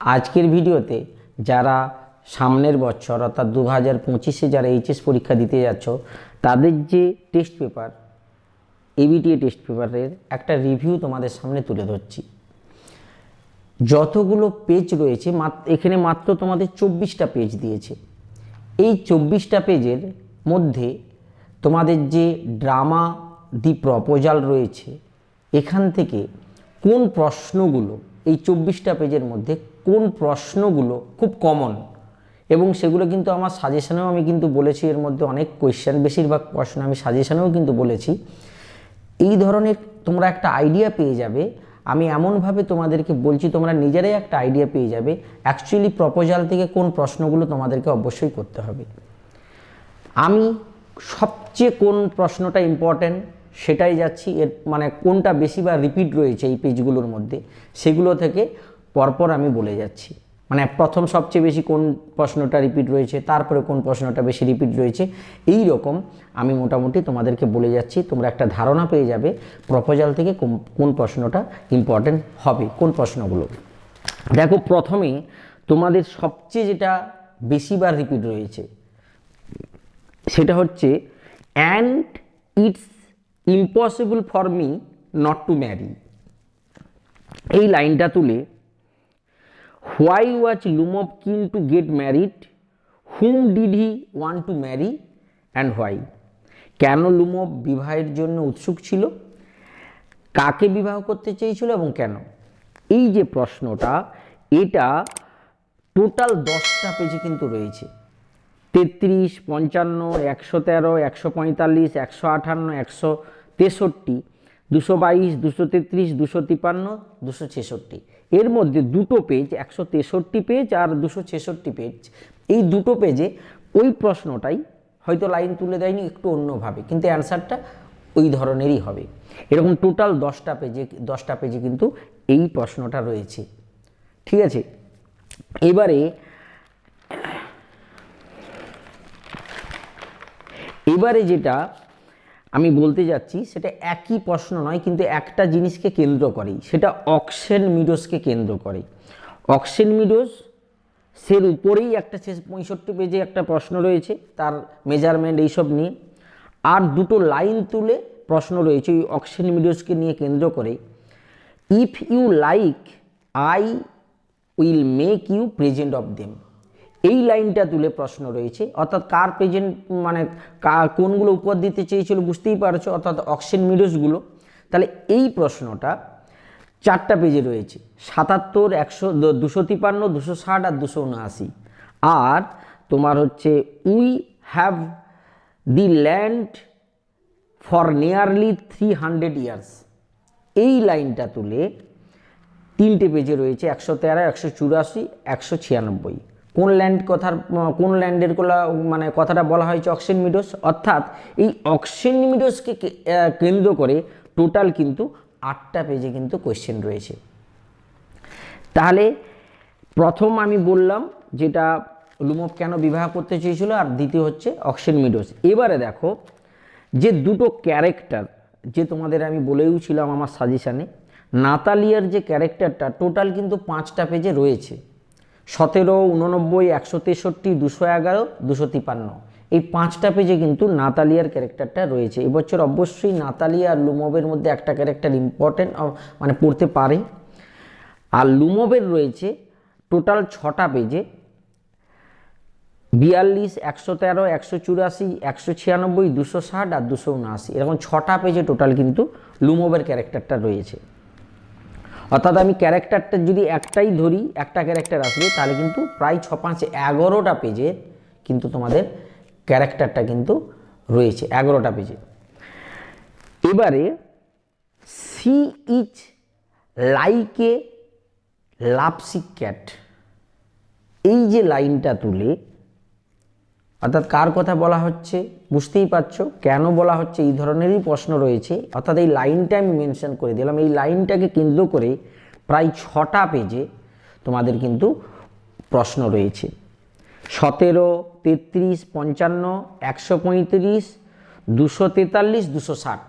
আজকের ভিডিওতে যারা সামনের বছর অর্থাৎ দু হাজার পঁচিশে যারা এইচএস পরীক্ষা দিতে যাচ্ছ, তাদের যে টেস্ট পেপার এবিটিএ টেস্ট পেপারের একটা রিভিউ তোমাদের সামনে তুলে ধরছি। যতগুলো পেজ রয়েছে এখানে মাত্র তোমাদের চব্বিশটা পেজ দিয়েছে। এই চব্বিশটা পেজের মধ্যে তোমাদের যে ড্রামা দি প্রপোজাল রয়েছে, এখান থেকে কোন প্রশ্নগুলো এই চব্বিশটা পেজের মধ্যে কোন প্রশ্নগুলো খুব কমন এবং সেগুলো কিন্তু আমার সাজেশনেও আমি কিন্তু বলেছি, এর মধ্যে অনেক কোয়েশ্চেন বেশিরভাগ প্রশ্ন আমি সাজেশনেও কিন্তু বলেছি। এই ধরনের তোমরা একটা আইডিয়া পেয়ে যাবে, আমি এমনভাবে তোমাদেরকে বলছি, তোমরা নিজেরাই একটা আইডিয়া পেয়ে যাবে অ্যাকচুয়ালি প্রপোজাল থেকে কোন প্রশ্নগুলো তোমাদেরকে অবশ্যই করতে হবে। আমি সবচেয়ে কোন প্রশ্নটা ইম্পর্ট্যান্ট সেটাই যাচ্ছি, এর মানে কোনটা বেশি বা রিপিট রয়েছে এই পেজগুলোর মধ্যে, সেগুলো থেকে পরপর আমি বলে যাচ্ছি। মানে প্রথম সবচেয়ে বেশি কোন প্রশ্নটা রিপিট রয়েছে, তারপরে কোন প্রশ্নটা বেশি রিপিট রয়েছে, এই রকম আমি মোটামুটি তোমাদেরকে বলে যাচ্ছি। তোমরা একটা ধারণা পেয়ে যাবে প্রপোজাল থেকে কোন- প্রশ্নটা ইম্পর্ট্যান্ট হবে, কোন প্রশ্নগুলো। দেখো প্রথমে তোমাদের সবচেয়ে যেটা বেশিবার রিপিট রয়েছে, সেটা হচ্ছে and it's impossible for me not to marry এই লাইনটা তুলে why was লুমভ keen to get married whom did he want to marry and why কেন লুমভ বিবাহের জন্য উৎসুক ছিল? কাকে বিবাহ করতে চেয়েছিল এবং কেন? এই যে প্রশ্নটা, এটা টোটাল দশটা পেজে কিন্তু রয়েছে। তেত্রিশ, পঞ্চান্ন, একশো তেরো, একশো পঁয়তাল্লিশ, একশো আটান্ন একশো তেষট্টি, দুশো বাইশ, দুশো তেত্রিশ, দুশো তিপান্ন, দুশো ছেষট্টি। এর মধ্যে দুটো পেজ একশো তেষট্টি পেজ আর দুশো ছেষট্টি পেজ এই দুটো পেজে ওই প্রশ্নটাই হয়তো লাইন তুলে দেয়নি, একটু অন্যভাবে, কিন্তু অ্যান্সারটা ওই ধরনেরই হবে। এরকম টোটাল দশটা পেজে দশটা পেজে কিন্তু এই প্রশ্নটা রয়েছে। ঠিক আছে? এবারে এবারে যেটা আমি বলতে যাচ্ছি, সেটা একই প্রশ্ন নয়, কিন্তু একটা জিনিসকে কেন্দ্র করেই সেটা অক্সেন মিডোসকে কেন্দ্র করে। অক্সেন মিডোস, সের উপরেই একটা শেষ পঁয়ষট্টি পেজে একটা প্রশ্ন রয়েছে, তার মেজারমেন্ট এইসব নিয়ে। আর দুটো লাইন তুলে প্রশ্ন রয়েছে, ওই অক্সেন মিডোসকে নিয়ে কেন্দ্র করে। If you like I will make you present of them এই লাইনটা তুলে প্রশ্ন রয়েছে। অর্থাৎ কার প্রেজেন্ট মানে কোনগুলো উপর দিতে চেয়েছিল বুঝতেই পারছ? অর্থাৎ অক্সিজেন মিডোসগুলো তাহলে এই প্রশ্নটা চারটা পেজে রয়েছে। সাতাত্তর, একশো দুশো তিপান্ন দুশো ষাট আর দুশো উনআশি। আর তোমার হচ্ছে we have the land for nearly three hundred years এই লাইনটা তুলে তিনটে পেজে রয়েছে, একশো তেরো, একশো চুরাশি, একশো ছিয়ানব্বই। কোন ল্যান্ড কথার কোন ল্যান্ডের কোলা মানে কথাটা বলা হয়েছে অক্সিজেন মিডোস? অর্থাৎ এই অক্সিজেন মিডোসকে কেন্দ্র করে টোটাল কিন্তু আটটা পেজে কিন্তু কোয়েশ্চেন রয়েছে। তাহলে প্রথম আমি বললাম যেটা লুমভ কেন বিবাহ করতে চেয়েছিল, আর দ্বিতীয় হচ্ছে অক্সিজেন মিডোস। এবারে দেখো যে দুটো ক্যারেক্টার, যে তোমাদের আমি বলেও ছিলাম আমার সাজেশানে, নাতালিয়ার যে ক্যারেক্টারটা, টোটাল কিন্তু পাঁচটা পেজে রয়েছে। সতেরো, উননব্বই, একশো তেষট্টি, দুশো এগারো, দুশো তিপান্ন। এই পাঁচটা পেজে কিন্তু নাতালিয়ার ক্যারেক্টারটা রয়েছে। এবছর অবশ্যই নাতালিয়া আর লুমবের মধ্যে একটা ক্যারেক্টার ইম্পর্টেন্ট মানে পড়তে পারে। আর লুমবের রয়েছে টোটাল ছটা পেজে বিয়াল্লিশ, একশো তেরো, একশো চুরাশি, একশো ছিয়ানব্বই, দুশো ষাট আর দুশো উনআশি। এরকম ছটা পেজে টোটাল কিন্তু লুমবের ক্যারেক্টারটা রয়েছে। অর্থাৎ আমি ক্যারেক্টারটা যদি একটাই ধরি, একটা ক্যারেক্টার আসবে, তাহলে কিন্তু প্রায় ছ, পাঁচ, এগারোটা পেজের কিন্তু তোমাদের ক্যারেক্টারটা কিন্তু রয়েছে, এগারোটা পেজে এবারে see each like a lapsic cat. এই যে লাইনটা তুলে অর্থাৎ কার কথা বলা হচ্ছে? বুঝতেই পারছ? কেন বলা হচ্ছে? এই ধরনেরই প্রশ্ন রয়েছে। অর্থাৎ এই লাইনটা আমি মেনশন করে দিলাম। এই লাইনটাকে কেন্দ্র করে প্রায় ছটা পেজে তোমাদের কিন্তু প্রশ্ন রয়েছে। সতেরো, তেত্রিশ, পঞ্চান্ন, একশো পঁয়ত্রিশ, দুশো তেতাল্লিশ, দুশো ষাট।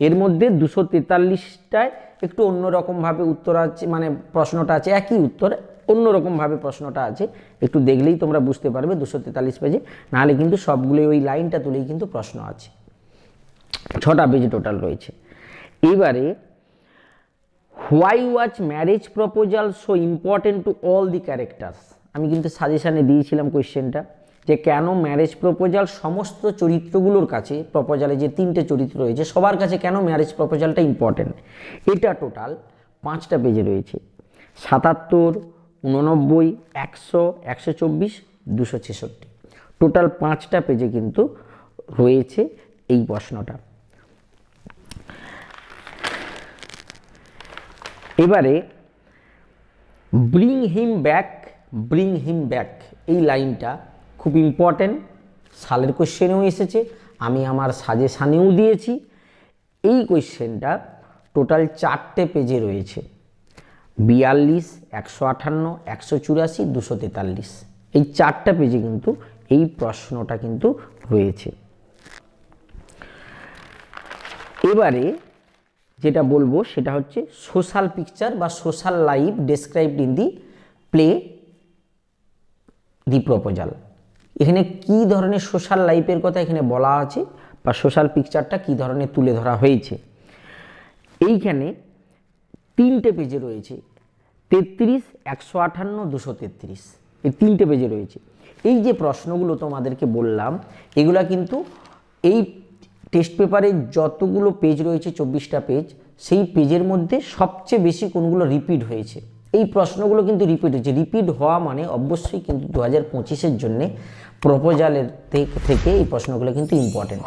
এর মধ্যে দুশো তেতাল্লিশটায় একটু অন্যরকমভাবে উত্তর আছে মানে প্রশ্নটা আছে, একই উত্তর অন্যরকমভাবে প্রশ্নটা আছে। একটু দেখলেই তোমরা বুঝতে পারবে দুশো তেতাল্লিশ পেজে। নাহলে কিন্তু সবগুলোই ওই লাইনটা তুলেই কিন্তু প্রশ্ন আছে। ছটা পেজ টোটাল রয়েছে। এবারে why watch marriage proposal so important to all the characters আমি কিন্তু সাজেশানে দিয়েছিলাম কোয়েশ্চেনটা যে কেন ম্যারেজ প্রপোজাল সমস্ত চরিত্রগুলোর কাছে প্রপোজালে যে তিনটে চরিত্র রয়েছে, সবার কাছে কেন ম্যারেজ প্রপোজালটা ইম্পর্টেন্ট এটা টোটাল পাঁচটা পেজে রয়েছে। সাতাত্তর উননব্বই, একশো একশো চব্বিশ, দুশো ছেষট্টি। টোটাল পাঁচটা পেজে কিন্তু রয়েছে এই প্রশ্নটা। এবারে bring him back bring him back এই লাইনটা খুব ইম্পর্ট্যান্ট সালের কোশ্চেনেও এসেছে, আমি আমার সাজেশানেও দিয়েছি। এই কোশ্চেনটা টোটাল চারটে পেজে রয়েছে। বিয়াল্লিশ, একশো আটান্ন একশো চুরাশি, দুশো তেতাল্লিশ। এই চারটা পেজে কিন্তু এই প্রশ্নটা কিন্তু রয়েছে। এবারে যেটা বলব সেটা হচ্ছে সোশ্যাল পিকচার বা social life described in the play the proposal এখানে কি ধরনের সোশ্যাল লাইফের কথা এখানে বলা আছে বা সোশ্যাল পিকচারটা কি ধরনের তুলে ধরা হয়েছে? এইখানে তিনটে পেজে রয়েছে। তেত্রিশ, একশো আটান্ন দুশো তেত্রিশ। এই তিনটে পেজে রয়েছে। এই যে প্রশ্নগুলো তোমাদেরকে বললাম, এগুলা কিন্তু এই টেস্ট পেপারে যতগুলো পেজ রয়েছে, চব্বিশটা পেজ সেই পেজের মধ্যে সবচেয়ে বেশি কোনগুলো রিপিট হয়েছে? এই প্রশ্নগুলো কিন্তু রিপিট হয়েছে। রিপিট হওয়া মানে অবশ্যই কিন্তু দু হাজার পঁচিশের জন্যে প্রপোজালের থেকে এই প্রশ্নগুলো কিন্তু ইম্পর্টেন্ট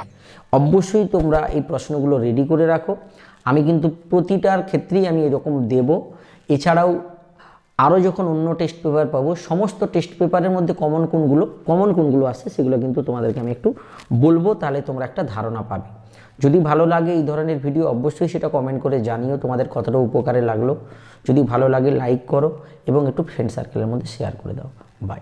অবশ্যই তোমরা এই প্রশ্নগুলো রেডি করে রাখো। আমি কিন্তু প্রতিটার ক্ষেত্রেই আমি এরকম দেব। এছাড়াও আরও যখন অন্য টেস্ট পেপার পাবো, সমস্ত টেস্ট পেপারের মধ্যে কমন কোনগুলো কমন কোনগুলো আসে সেগুলো কিন্তু তোমাদেরকে আমি একটু বলব, তাহলে তোমরা একটা ধারণা পাবে। যদি ভালো লাগে এই ধরনের ভিডিও অবশ্যই সেটা কমেন্ট করে জানিও, তোমাদের কতটা উপকারে লাগল। যদি ভালো লাগে লাইক করো এবং একটু ফ্রেন্ড সার্কেলের মধ্যে শেয়ার করে দাও। বাই